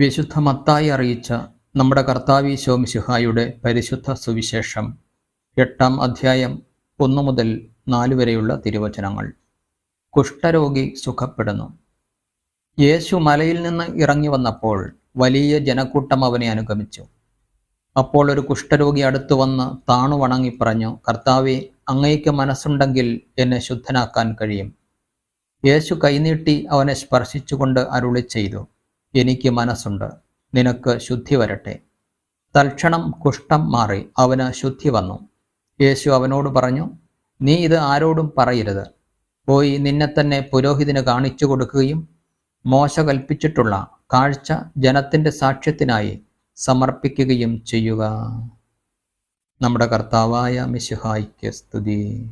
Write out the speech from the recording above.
വിശുദ്ധ മത്തായി അറിയിച്ച നമ്മുടെ കർത്താവീശോ മിശിഹായുടെ പരിശുദ്ധ സുവിശേഷം എട്ടാം അധ്യായം ഒന്നു മുതൽ നാല് വരെയുള്ള തിരുവചനങ്ങൾ. കുഷ്ഠരോഗി സുഖപ്പെടുന്നു. യേശു മലയിൽ നിന്ന് ഇറങ്ങി വന്നപ്പോൾ വലിയ ജനക്കൂട്ടം അവനെ അനുഗമിച്ചു. അപ്പോൾ ഒരു കുഷ്ഠരോഗി അടുത്തു വന്ന് താണു വണങ്ങി പറഞ്ഞു കർത്താവെ അങ്ങയ്ക്ക് മനസ്സുണ്ടെങ്കിൽ എന്നെ ശുദ്ധനാക്കാൻ കഴിയും. യേശു കൈനീട്ടി അവനെ സ്പർശിച്ചുകൊണ്ട് അരുളി ചെയ്തു. എനിക്ക് മനസ്സുണ്ട്. നിനക്ക് ശുദ്ധി വരട്ടെ. തൽക്ഷണം കുഷ്ഠം മാറി അവന് ശുദ്ധി വന്നു. യേശു അവനോട് പറഞ്ഞു നീ ഇത് ആരോടും പറയരുത്. പോയി നിന്നെ തന്നെ പുരോഹിതന് കാണിച്ചു കൊടുക്കുകയും മോശ കൽപ്പിച്ചിട്ടുള്ള കാഴ്ച ജനത്തിന്റെ സാക്ഷ്യത്തിനായി സമർപ്പിക്കുകയും ചെയ്യുക. നമ്മുടെ കർത്താവായ മിശുഹായിക്ക് സ്തുതി.